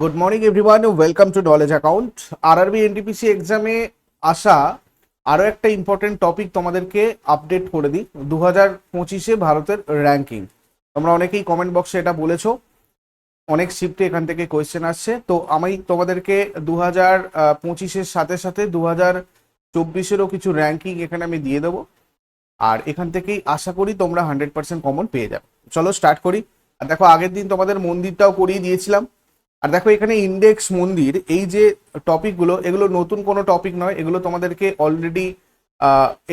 Good morning everyone welcome to knowledge account RRB NTPC এক্সামে আসা আরও একটা ইম্পর্টেন্ট টপিক তোমাদেরকে আপডেট করে দিই। দু হাজার পঁচিশে ভারতের র্যাঙ্কিং তোমরা অনেকেই কমেন্ট বক্সে এটা বলেছ। অনেক শিফটে এখান থেকে কোয়েশ্চেন আসছে। তো আমি তোমাদেরকে দু হাজার পঁচিশের সাথে সাথে দু হাজার চব্বিশেরও কিছু র্যাঙ্কিং এখানে আমি দিয়ে দেবো। আর এখান থেকেই আশা করি তোমরা হান্ড্রেড পার্সেন্ট কমন পেয়ে যাবে। চলো স্টার্ট করি। আর দেখো, আগের দিন তোমাদের মন্দিরটাও করিয়ে দিয়েছিলাম। আর দেখো এখানে ইন্ডেক্স মন্দির, এই যে টপিকগুলো এগুলো নতুন কোনো টপিক নয়, এগুলো তোমাদেরকে অলরেডি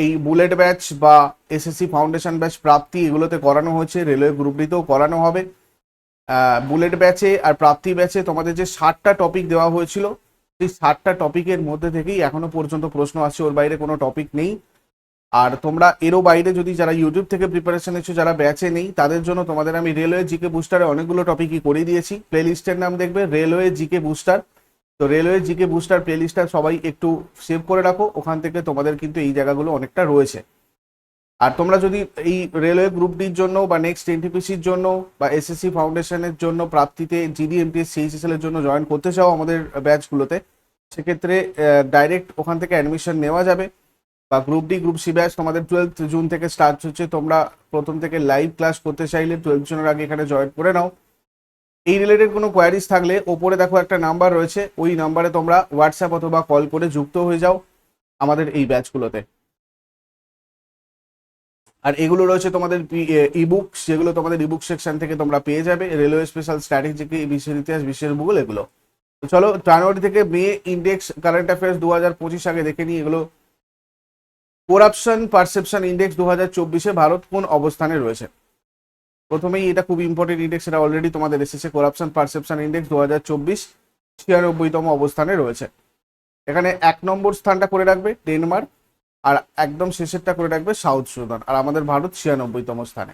এই বুলেট ব্যাচ বা এসএসসি ফাউন্ডেশন ব্যাচ প্রাপ্তি এগুলোতে করানো হয়েছে রেলওয়ে গ্রুপ ডিতেও করানো হবে। বুলেট ব্যাচে আর প্রাপ্তি ব্যাচে তোমাদের যে ষাটটা টপিক দেওয়া হয়েছিল, সেই ষাটটা টপিকের মধ্যে থেকেই এখনও পর্যন্ত প্রশ্ন আসছে ওর বাইরে কোনো টপিক নেই। আর তোমরা এরও বাইরে যদি যারা ইউটিউব থেকে প্রিপারেশন নিচ্ছ যারা ব্যাচে নেই, তাদের জন্য তোমাদের আমি রেলওয়ে জিকে বুস্টারে অনেকগুলো টপিকই করে দিয়েছি। প্লে লিস্টের নাম দেখবে রেলওয়ে জিকে বুস্টার তো রেলওয়ে জিকে বুস্টার প্লে লিস্টটা সবাই একটু সেভ করে রাখো, ওখান থেকে তোমাদের কিন্তু এই জায়গাগুলো অনেকটা রয়েছে। আর তোমরা যদি এই রেলওয়ে গ্রুপ ডির জন্য বা নেক্সট এনটিপিসির জন্য বা এসএসসি ফাউন্ডেশনের জন্য প্রাপ্তিতে জিডি এমটিএস এর জন্য জয়েন করতে চাও আমাদের ব্যাচগুলোতে সেক্ষেত্রে ডাইরেক্ট ওখান থেকে অ্যাডমিশন নেওয়া যাবে। বা group D group C batch তোমাদের টুয়েলথ জুন থেকে স্টার্ট হচ্ছে, তোমরা প্রথম থেকে লাইভ ক্লাস করতে চাইলে টুয়েলথ জুনের আগে এখানে জয়েন করে নাও। এই রিলেটেড কোনো কোয়ারিজ থাকলে ওপরে দেখো একটা নাম্বার রয়েছে, ওই নাম্বারে তোমরা হোয়াটসঅ্যাপ অথবা কল করে যুক্ত হয়ে যাও আমাদের এই ব্যাচগুলোতে আর এগুলো রয়েছে তোমাদের ইবুকস যেগুলো তোমাদের ইবুক সেকশন থেকে তোমরা পেয়ে যাবে রেলওয়ে স্পেশাল স্ট্র্যাটেজিকে বিশ্বের ইতিহাস, বিশ্বের ভূগোল, এগুলো। চলো জানুয়ারি থেকে মে ইন্ডেক্স কারেন্ট অ্যাফেয়ার্স দু হাজার পঁচিশ আগে দেখে নিই এগুলো। করাপশন পারসেপশন ইন্ডেক্স দু হাজার চব্বিশে ভারত কোন অবস্থানে রয়েছে? প্রথমেই এটা খুব ইম্পর্টেন্ট ইন্ডেক্স এটা অলরেডি তোমাদের এসেছে। করাপশন পারসেপশন ইন্ডেক্স দু হাজার চব্বিশ ছিয়ানব্বইতম অবস্থানে রয়েছে। এখানে এক নম্বর স্থানটা করে রাখবে ডেনমার্ক আর একদম শেষেরটা করে রাখবে সাউথ সুদান আর আমাদের ভারত ছিয়ানব্বইতম স্থানে।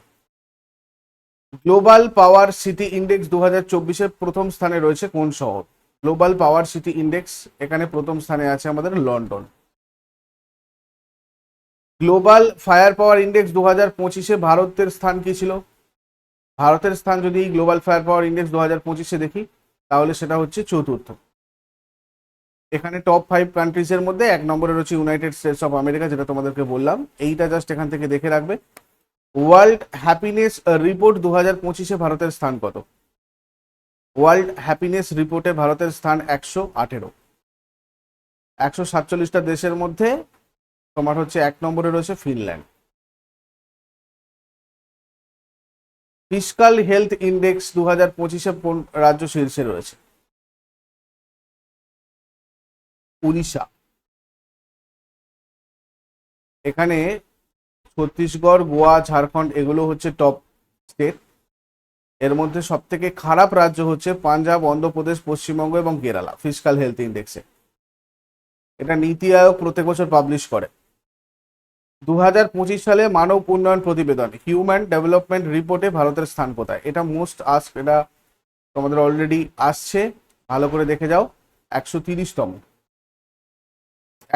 গ্লোবাল পাওয়ার সিটি ইন্ডেক্স দু হাজার চব্বিশের প্রথম স্থানে রয়েছে কোন শহর? গ্লোবাল পাওয়ার সিটি ইন্ডেক্স এখানে প্রথম স্থানে আছে আমাদের London global fire power index দু হাজার পঁচিশে ভারতের স্থান কি ছিল? ভারতের স্থান যদি গ্লোবাল ফায়ার পাওয়ার ইন্ডেক্স দু হাজার পঁচিশে দেখি, তাহলে সেটা হচ্ছে চতুর্থ। এখানে টপ ফাইভ কান্ট্রিজের মধ্যে এক নম্বরে রয়েছে ইউনাইটেড স্টেটস অফ আমেরিকা যেটা তোমাদেরকে বললাম। এইটা জাস্ট এখান থেকে দেখে রাখবে। ওয়ার্ল্ড হ্যাপিনেস রিপোর্ট দু হাজার পঁচিশে ভারতের স্থান কত? ওয়ার্ল্ড হ্যাপিনেস রিপোর্টে ভারতের স্থান একশো আঠেরো। একশো সাতচল্লিশটা দেশের মধ্যে তোমার হচ্ছে এক নম্বরে রয়েছে ফিনল্যান্ড। ফিসকাল হেলথ ইন্ডেক্স দু হাজার পঁচিশে রাজ্য শীর্ষে রয়েছে? উড়িষ্যা। এখানে ছত্তিশগড়, গোয়া, ঝাড়খণ্ড এগুলো হচ্ছে টপ স্টেট এর মধ্যে সব থেকে খারাপ রাজ্য হচ্ছে পাঞ্জাব, অন্ধ্রপ্রদেশ, পশ্চিমবঙ্গ এবং কেরালা, ফিসকাল হেলথ ইন্ডেক্সে। এটা নীতি আয়োগ প্রত্যেক বছর পাবলিশ করে। দু হাজার পঁচিশ সালে মানব উন্নয়ন প্রতিবেদন হিউম্যান ডেভেলপমেন্ট রিপোর্টে ভারতের স্থান কোথায়? এটা মোস্ট আস্ক এটা তোমাদের অলরেডি আসছে, ভালো করে দেখে যাও, একশো তিরিশতম।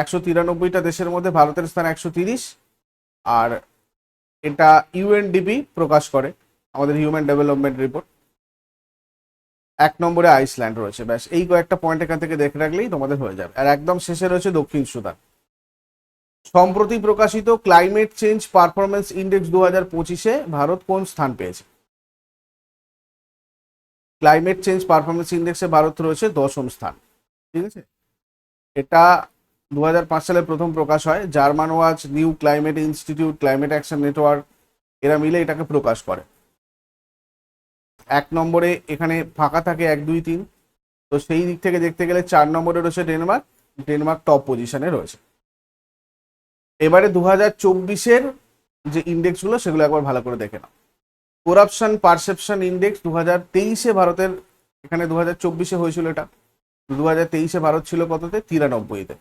একশো তিরানব্বইটা দেশের মধ্যে ভারতের স্থান একশো তিরিশ, আর এটা ইউএনডিপি প্রকাশ করে, আমাদের হিউম্যান ডেভেলপমেন্ট রিপোর্ট এক নম্বরে আইসল্যান্ড রয়েছে, ব্যাস, এই কয়েকটা পয়েন্ট এখান থেকে দেখে রাখলেই তোমাদের হয়ে যাবে। আর একদম শেষে রয়েছে দক্ষিণ সুদান। সম্প্রতি প্রকাশিত ক্লাইমেট চেঞ্জ পারফরমেন্স ইন্ডেক্স দু হাজার পঁচিশে ভারত কোন স্থান পেয়েছে? ক্লাইমেট চেঞ্জ পারফরমেন্স ইন্ডেক্সে ভারত রয়েছে দশম স্থান, ঠিক আছে? এটা দু হাজার পাঁচ সালে প্রথম প্রকাশ হয়। German watch, new climate institute, climate action network, এরা মিলে এটাকে প্রকাশ করে। এক নম্বরে এখানে ফাঁকা থাকে এক, দুই, তিন। তো সেই দিক থেকে দেখতে গেলে চার নম্বরে রয়েছে ডেনমার্ক। ডেনমার্ক টপ পজিশনে রয়েছে। এবারে দু হাজার চব্বিশের যে ইন্ডেক্সগুলো সেগুলো একবার ভালো করে দেখে নাও। করাপশন পারসেপশন ইন্ডেক্স দু হাজার তেইশে ভারতের, এখানে দু হাজার চব্বিশে হয়েছিল এটা। দু হাজার তেইশে ভারত ছিল কততে? তিরানব্বইতে।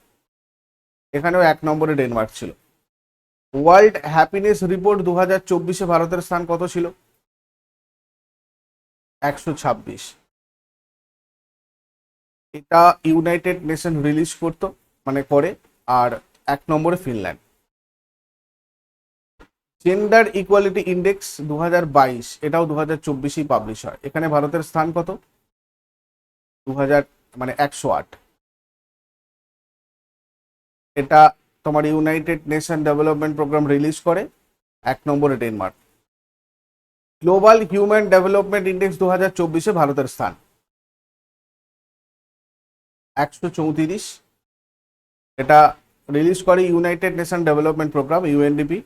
এখানেও এক নম্বরে ডেনমার্ক ছিল। ওয়ার্ল্ড হ্যাপিনেস রিপোর্ট দু হাজার চব্বিশে ভারতের স্থান কত ছিল? একশো ছাব্বিশ। এটা ইউনাইটেড নেশন রিলিজ করতো মানে করে। আর এক নম্বরে ফিনল্যান্ড জেন্ডার ইকুয়ালিটি ইন্ডেক্স দু বাইশ, এটাও দু হাজার চব্বিশেই পাবলিশ হয়। এখানে ভারতের স্থান কত? দু হাজার মানে একশো আট। এটা তোমার United Nation development programme release করে, এক নম্বরে Denmark global human development index দু হাজার চব্বিশে ভারতের স্থান। একশো চৌত্রিশ। এটা রিলিজ করে United Nation development programme UNDP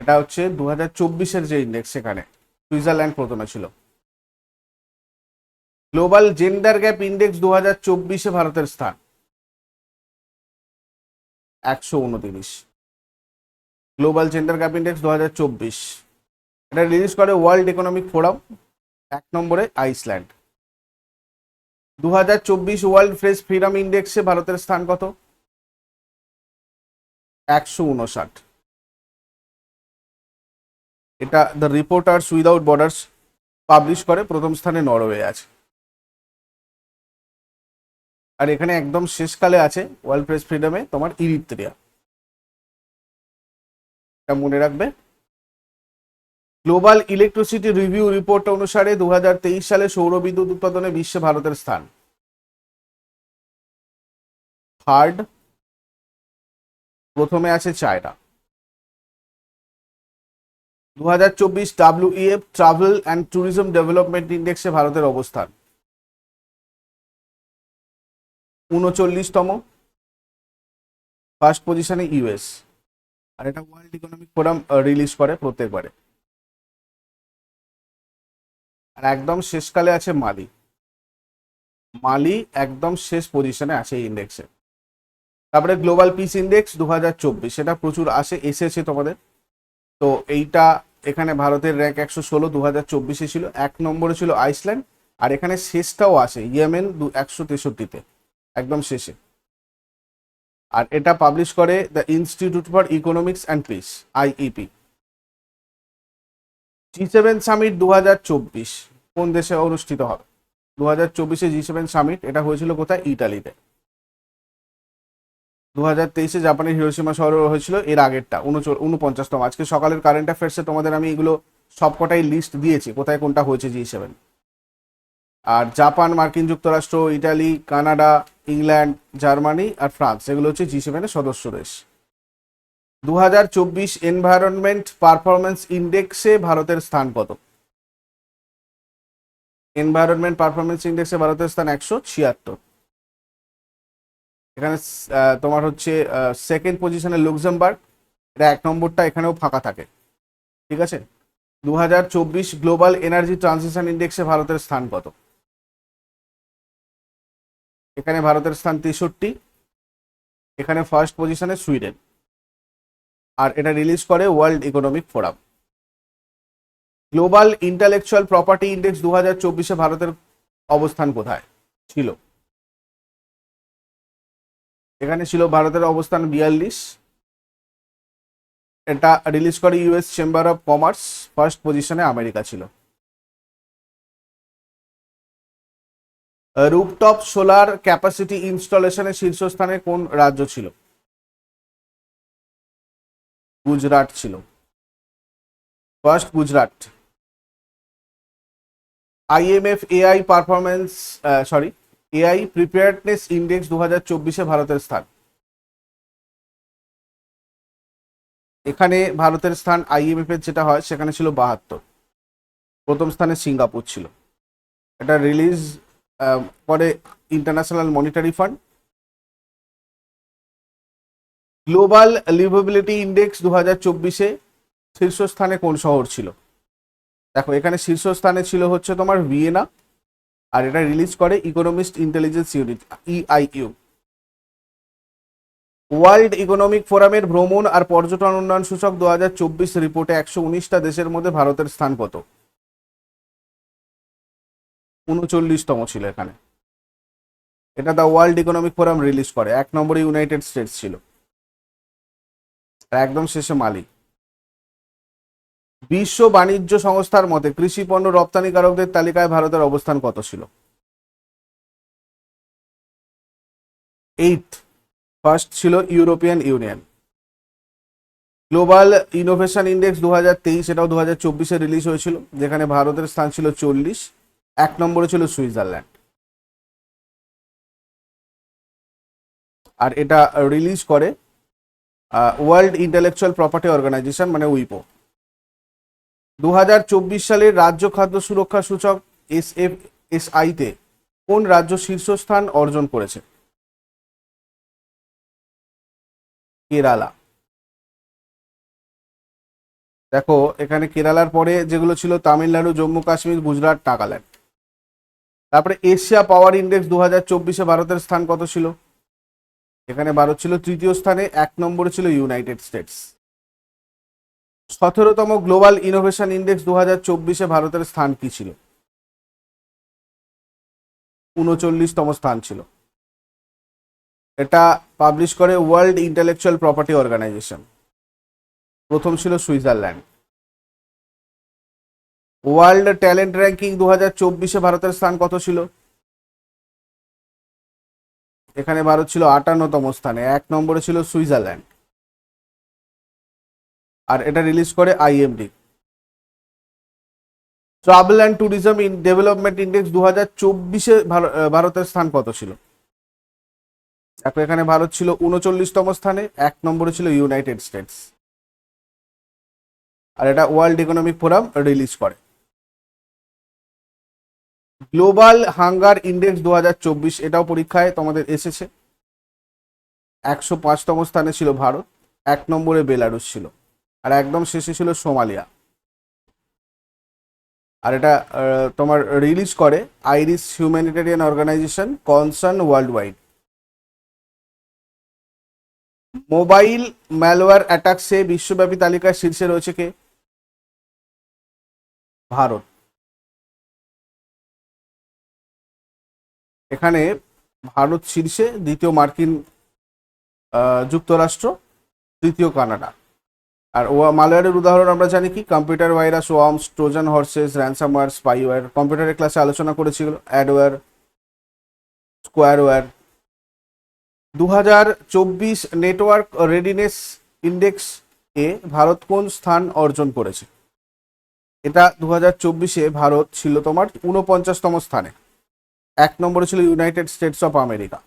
এটা হচ্ছে দু হাজার চব্বিশের যে ইন্ডেক্স সেখানে সুইজারল্যান্ড প্রথমে ছিল। গ্লোবাল জেন্ডার গ্যাপ ইন্ডেক্স দু হাজার চব্বিশে ভারতের স্থান। একশো উনতিরিশ। গ্লোবাল জেন্ডার গ্যাপ ইন্ডেক্স দু হাজার চব্বিশ। এটা রিলিজ করে ওয়ার্ল্ড ইকোনমিক ফোরাম এক নম্বরে আইসল্যান্ড দু হাজার চব্বিশ ওয়ার্ল্ড ফ্রেশ ফ্রিডম ইন্ডেক্সে ভারতের স্থান কত? একশো উনষাট। এটা the reporters without borders publish করে, প্রথম স্থানে নরওয়ে আছে। আর এখানে একদম শেষকালে আছে ওয়ার্ল্ড প্রেস ফ্রিডমে তোমার ইরিত্রিয়া। এটা মনে রাখবে। গ্লোবাল ইলেকট্রিসিটি রিভিউ রিপোর্ট অনুসারে দু হাজার তেইশ সালে সৌর বিদ্যুৎ উৎপাদনে বিশ্বে ভারতের স্থান। থার্ড প্রথমে আছে চায়না। দু হাজার চব্বিশ WEF travel and tourism development ইন্ডেক্সে ভারতের অবস্থান। উনচল্লিশতম ফার্স্ট পজিশনে ইউএস আর এটা ওয়ার্ল্ড ইকোনমিক ফোরাম রিলিজ করে প্রত্যেকবারে। আর একদম শেষকালে আছে মালি। মালি একদম শেষ পজিশনে আছে ইন্ডেক্সে। তারপরে গ্লোবাল পিস ইন্ডেক্স দু হাজার চব্বিশ, সেটা প্রচুর আসে, এসেছে তোমাদের। তো এইটা এখানে ভারতের র্যাঙ্ক একশো ষোলো দু হাজার চব্বিশে ছিল, এক নম্বরে ছিল আইসল্যান্ড, আর এখানে শেষটাও আসে, ইয়েমেন দু, একশো তেষট্টিতে, একদম শেষে। আর এটা পাবলিশ করে the institute for economics and peace IEP G seven summit দু হাজার চব্বিশ, কোন দেশে অনুষ্ঠিত হবে? দু হাজার চব্বিশে জি সেভেন সামিট এটা হয়েছিল কোথায়? ইটালিতে দু হাজার তেইশে জাপানের হিরোসীমা শহরে হয়েছিল, এর আগেরটা উনপঞ্চাশতম। আজকে সকালের কারেন্ট অ্যাফেয়ার্সে তোমাদের আমি এগুলো সবকটাই লিস্ট দিয়েছি, কোথায় কোনটা হয়েছে জি সেভেন আর জাপান মার্কিন যুক্তরাষ্ট্র ইটালি কানাডা ইংল্যান্ড জার্মানি আর ফ্রান্স এগুলো হচ্ছে জি সেভেনের সদস্য দেশ। দু হাজার চব্বিশ এনভায়রনমেন্ট পারফরমেন্স ইন্ডেক্সে ভারতের স্থান কত? এনভায়রনমেন্ট পারফরমেন্স ইন্ডেক্সে ভারতের স্থান একশো ছিয়াত্তর। এখানে তোমার হচ্ছে সেকেন্ড পজিশনে লুক্সেমবার্গ এটা এক নম্বরটা এখানেও ফাঁকা থাকে, ঠিক আছে? দু হাজার চব্বিশ গ্লোবাল এনার্জি ট্রানজিশন ইন্ডেক্সে ভারতের স্থান কত? এখানে ভারতের স্থান তেষট্টি, এখানে ফার্স্ট পজিশনে সুইডেন আর এটা রিলিজ করে world economic forum global intellectual property index দু হাজার চব্বিশে ভারতের অবস্থান কোথায়? ছিল। এখানে ছিল ভারতের অবস্থান বিয়াল্লিশ। এটা রিলিজ করে US chamber of commerce first পজিশনে আমেরিকা ছিল। রুপটপ সোলার ক্যাপাসিটি ইনস্টলেশনের শীর্ষস্থানে কোন রাজ্য ছিল? গুজরাট ছিল। First Gujarat. IMF AI performance sorry AI preparedness index দু হাজার চব্বিশে ভারতের স্থান। এখানে ভারতের স্থান আইএমএফ এর যেটা হয়, সেখানে ছিল বাহাত্তর। প্রথম স্থানে সিঙ্গাপুর ছিল। এটা রিলিজ করে international monetary fund global liveability index দু হাজার চব্বিশে শীর্ষস্থানে কোন শহর ছিল? দেখো, এখানে শীর্ষস্থানে ছিল হচ্ছে তোমার ভিয়েনা। আর এটা রিলিজ করে economist intelligence unit EIU world economic ফোরামের ভ্রমণ আর পর্যটন উন্নয়ন সূচক দু হাজার চব্বিশ রিপোর্টে একশো উনিশটা দেশের মধ্যে ভারতের স্থান কত উনচল্লিশতম ছিল এখানে। এটা the world economic forum release করে। এক নম্বরে ইউনাইটেড স্টেটস ছিল। একদম শেষে মালি। বিশ্ব বাণিজ্য সংস্থার মতে কৃষি পণ্য রপ্তানিকারকদের তালিকায় ভারতের অবস্থান কত ছিল? এইট ফার্স্ট ছিল European union global innovation index দু হাজার তেইশ এটাও দু হাজার চব্বিশে রিলিজ হয়েছিল, যেখানে ভারতের স্থান ছিল চল্লিশ। এক নম্বরে ছিল সুইজারল্যান্ড। আর এটা রিলিজ করে ওয়ার্ল্ড ইন্টেলেকচুয়াল প্রপার্টি অর্গানাইজেশন মানে উইপো। দু হাজার চব্বিশ সালের রাজ্য খাদ্য সুরক্ষা সূচক এস এফ এস আইতে কোন রাজ্য শীর্ষস্থান অর্জন করেছে? কেরালা। দেখো, এখানে কেরালার পরে যেগুলো ছিল তামিলনাড়ু, জম্মু, কাশ্মীর, গুজরাট, নাগাল্যান্ড। তারপরে এশিয়া পাওয়ার ইন্ডেক্স দু হাজার চব্বিশে ভারতের স্থান কত ছিল? এখানে ভারত ছিল তৃতীয় স্থানে, এক নম্বরে ছিল ইউনাইটেড স্টেটস। সতেরোতম গ্লোবাল ইনোভেশন ইন্ডেক্স দু হাজার চব্বিশে ভারতের স্থান কি ছিল? উনচল্লিশতম স্থান ছিল। এটা পাবলিশ করে ওয়ার্ল্ড ইন্টেলেকচুয়াল প্রপার্টি অর্গানাইজেশন প্রথম ছিল সুইজারল্যান্ড। ওয়ার্ল্ড ট্যালেন্ট র্যাঙ্কিং দু হাজার চব্বিশে ভারতের স্থান কত ছিল? এখানে ভারত ছিল আটান্নতম স্থানে, এক নম্বরে ছিল সুইজারল্যান্ড। আর এটা রিলিজ করে IMD travel and tourism in development index দু হাজার চব্বিশে ভারতের স্থান কত ছিল? দেখো, এখানে ভারত ছিল উনচল্লিশতম স্থানে, এক নম্বরে ছিল ইউনাইটেড স্টেটস আর এটা ওয়ার্ল্ড ইকোনমিক ফোরাম রিলিজ করে। গ্লোবাল হাঙ্গার ইন্ডেক্স দু হাজার চব্বিশ, এটাও পরীক্ষায় তোমাদের এসেছে। একশো পাঁচতম স্থানে ছিল ভারত, এক নম্বরে বেলারুস ছিল। আর একদম শেষে ছিল সোমালিয়া। আর এটা তোমার রিলিজ করে Irish humanitarian organisation concern world wide mobile malware অ্যাটাকসে বিশ্বব্যাপী তালিকায় শীর্ষে রয়েছে কে? ভারত। এখানে ভারত শীর্ষে, দ্বিতীয় মার্কিন যুক্তরাষ্ট্র, তৃতীয় কানাডা। আর ও মালওয়্যারের উদাহরণ আমরা জানি কি? Computer virus, worms, trojan horses ransomware spyware. কম্পিউটারের ক্লাসে আলোচনা করেছিল অ্যাডওয়্যার, স্কোয়ারওয়্যার। দু হাজার চব্বিশ নেটওয়ার্ক রেডিনেস ইন্ডেক্স এ ভারত কোন স্থান অর্জন করেছে? এটা দু হাজার চব্বিশে ভারত ছিল তোমার উনপঞ্চাশতম স্থানে। এক নম্বরে ছিল ইউনাইটেড স্টেটস অফ আমেরিকা।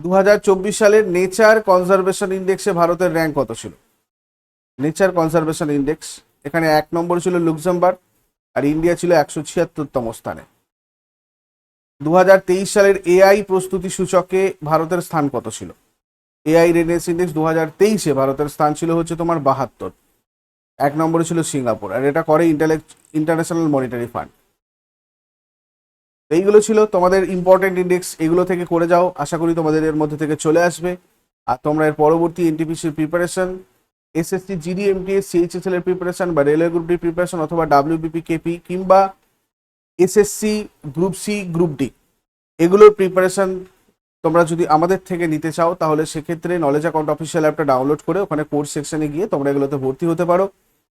দু হাজার চব্বিশ সালের নেচার কনজারভেশন ইন্ডেক্সে ভারতের র্যাঙ্ক কত ছিল? নেচার কনজারভেশন ইন্ডেক্স, এখানে এক নম্বর ছিল লুক্সেমবার্গ আর ইন্ডিয়া ছিল একশো ছিয়াত্তরতম স্থানে। দু হাজার তেইশ সালের এআই প্রস্তুতি সূচকে ভারতের স্থান কত ছিল? এআই রেনেস ইন্ডেক্স দু হাজার তেইশে ভারতের স্থান ছিল হচ্ছে তোমার বাহাত্তর। এক নম্বরে ছিল সিঙ্গাপুর আর এটা করে ইন্টালেক্ট ইন্টারন্যাশনাল মনিটারি ফান্ড। এইগুলো ছিল তোমাদের ইম্পর্টেন্ট ইন্ডেক্স, এগুলো থেকে করে যাও। আশা করি তোমাদের এর মধ্যে থেকে চলে আসবে। আর তোমরা এর পরবর্তী এনটিপিসির preparation SSC GD MTS CHSL এর প্রিপারেশন বা রেলওয়ে গ্রুপ ডি প্রিপারেশন অথবা ডাব্লিউবিপি কেপি কিংবা SSC group C group D এগুলোর প্রিপারেশন তোমরা যদি আমাদের থেকে নিতে চাও, তাহলে সেক্ষেত্রে নলেজ অ্যাকাউন্ট অফিসিয়াল অ্যাপটা ডাউনলোড করে ওখানে কোর্স সেকশনে গিয়ে তোমরা এগুলোতে ভর্তি হতে পারো।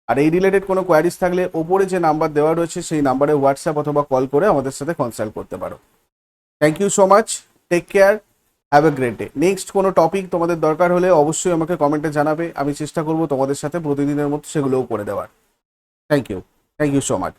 আর এই রিলেটেড কোনো কোয়ারিজ থাকলে ওপরে যে নাম্বার দেওয়া রয়েছে, সেই নাম্বারে হোয়াটসঅ্যাপ অথবা কল করে আমাদের সাথে কনসাল্ট করতে পারো। Thank you so much take care have a great day next কোনো টপিক তোমাদের দরকার হলে অবশ্যই আমাকে কমেন্টে জানাবে। আমি চেষ্টা করব তোমাদের সাথে প্রতিদিনের মতো সেগুলোও করে দেওয়ার। Thank you thank you so much